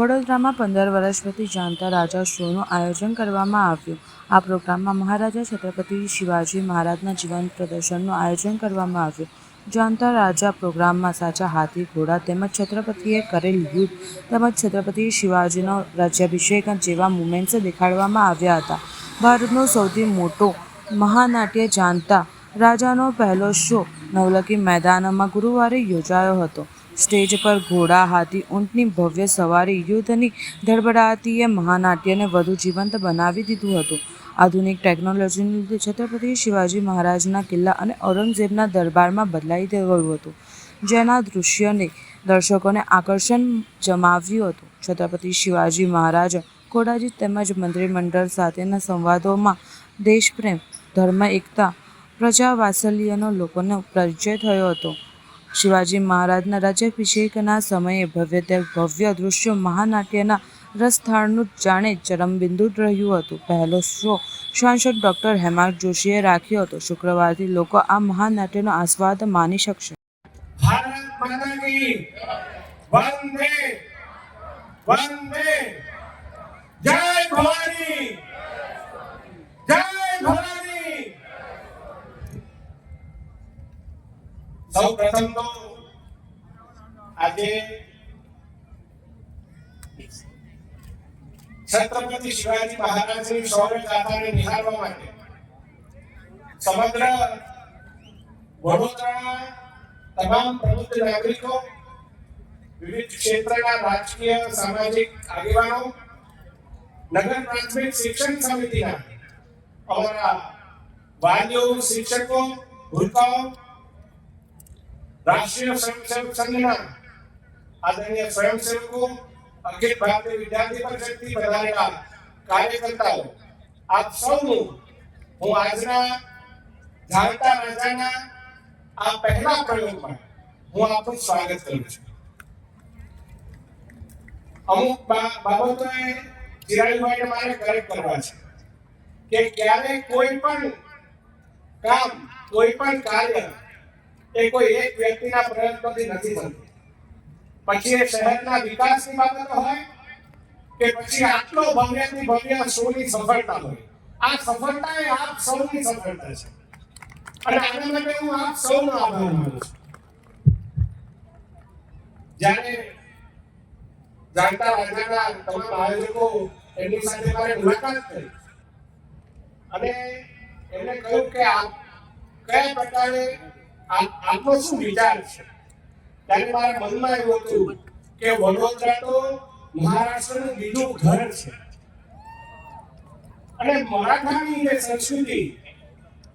વડોદરામાં પંદર વર્ષ પછી જાણતા રાજા શોનું આયોજન કરવામાં આવ્યું. આ પ્રોગ્રામમાં મહારાજા છત્રપતિ શિવાજી મહારાજના જીવન પ્રદર્શનનું આયોજન કરવામાં આવ્યું. જાણતા રાજા પ્રોગ્રામમાં સાચા હાથી, ઘોડા તેમજ છત્રપતિએ કરેલ યુદ્ધ તેમજ છત્રપતિ શિવાજીનો રાજ્યાભિષેક જેવા મુમેન્ટ્સ દેખાડવામાં આવ્યા હતા. ભારતનો સૌથી મોટો મહાનાટ્ય જાણતા રાજાનો પહેલો શો નવલખી મેદાનમાં ગુરુવારે યોજાયો હતો. સ્ટેજ પર ઘોડા, હાથી, ઊંટની ભવ્ય સવારી, યુદ્ધની ધડબડાતીએ મહાનાટ્યને વધુ જીવંત બનાવી દીધું હતું. આધુનિક ટેકનોલોજીને લીધે છત્રપતિ શિવાજી મહારાજના કિલ્લા અને ઔરંગઝેબના દરબારમાં બદલાઈ ગયું હતું, જેના દૃશ્યને દર્શકોને આકર્ષણ જમાવ્યું હતું. છત્રપતિ શિવાજી મહારાજ ઘોડાજી તેમજ મંત્રીમંડળ સાથેના સંવાદોમાં દેશપ્રેમ, ધર્મ, એકતા, પ્રજા વાત્સલ્યનો લોકોને પરિચય થયો હતો. શિવાજી મહારાજના રાજ્યાભિષેકના સમયે ભવ્ય ભવ્ય દૃશ્ય મહાનાટ્યના રસથાળનું જાણે ચરમબિંદુ રહ્યું હતું. પહેલો શો સાંસદ ડૉક્ટર હેમાંત જોશીએ રાખ્યો હતો. શુક્રવારથી લોકો આ મહાનાટ્યનો આસ્વાદ માની શકશે. જય ભવાની જય ભવાની. સૌ પ્રથમ તો આજે છત્રપતિ શિવાજી મહારાજની શૌર્ય ગાથાને નિહાળવા માટે સમગ્ર વડોદરાના તમામ પ્રબુદ્ધ નાગરિકો, વિવિધ ક્ષેત્રના રાજકીય, સામાજિક આગેવાનો, નગર પ્રાથમિક શિક્ષણ સમિતિના અમારા વાલીઓ, શિક્ષકો ભૂલકાઓ રાષ્ટ્રીય સ્વયંસેવક સંઘના આદરણીય સ્વયંસેવકો અખિલ ભારતીય વિદ્યાર્થી પરિષદથી પધારેલા કાર્યકર્તાઓ, આપ સૌનું હું આજના જાણતા રાજાના આ પહેલા પ્રયોગમાં હું આપનું સ્વાગત કરું છું. અમુક બાબતોએ ચિરાગભાઈને મારે કરેક્ટ કરવા છે કે ક્યારે કોઈ પણ કામ, કોઈ પણ કાર્ય એ કોઈ એક વ્યક્તિના પ્રયત્નોથી નથી થતું પછી એ શહેરના વિકાસની બાબત હોય કે પછી આટલો ભવ્યથી ભવ્ય શોની સફળતા હોય. આ સફળતા એ આપ સૌની સફળતા છે. અને આના માટે હું આપ સૌનો આભાર માનું છું. જ્યારે જાણતા રાજાના તમામ આયોજકો એમની સાથે મારે મુલાકાત કરી અને એમણે કહ્યું કે આપ કયા પ્રકારે આમ આમ તો શું વિચાર છે? ત્યારે મારા મનમાં એવું હતું કે વડોદરા તો મહારાષ્ટ્રનું બીજું ઘર છે. અને મરાઠાની જે સંસ્કૃતિ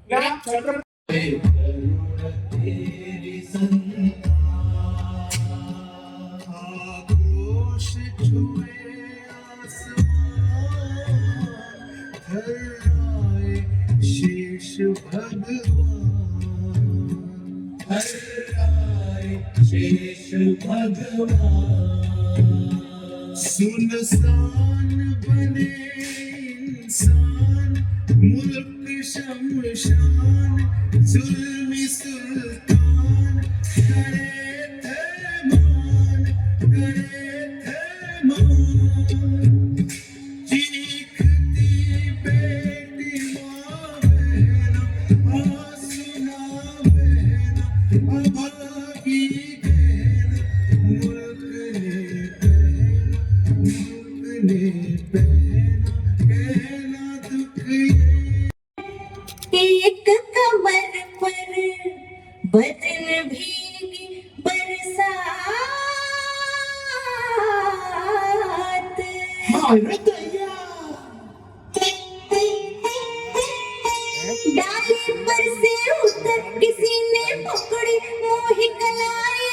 જ્ઞાન છત્ર Soon the sun. एक कमर पर बदन भीगी बरसात डाली पर से उतर किसी ने पकड़ी मोही कलाई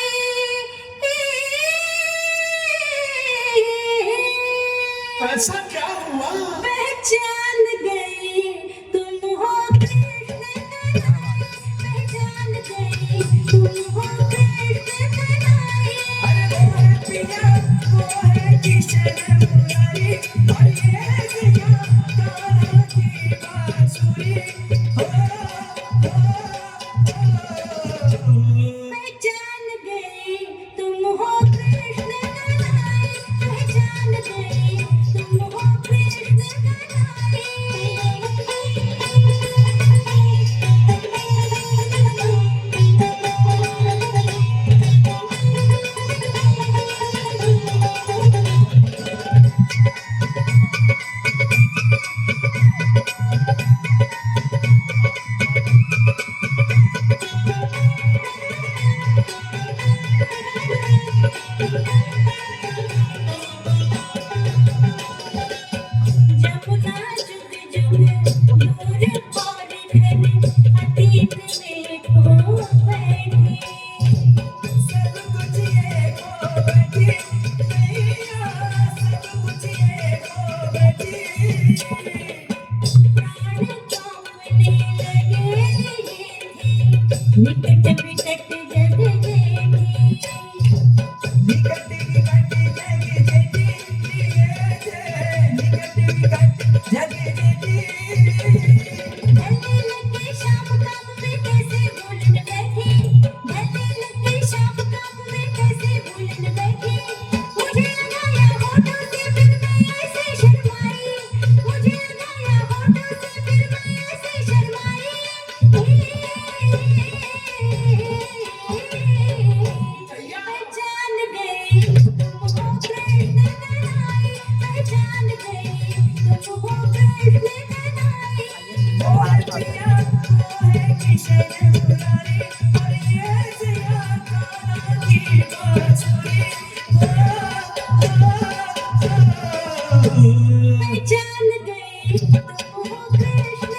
ऐसा क्या Yeah. तुम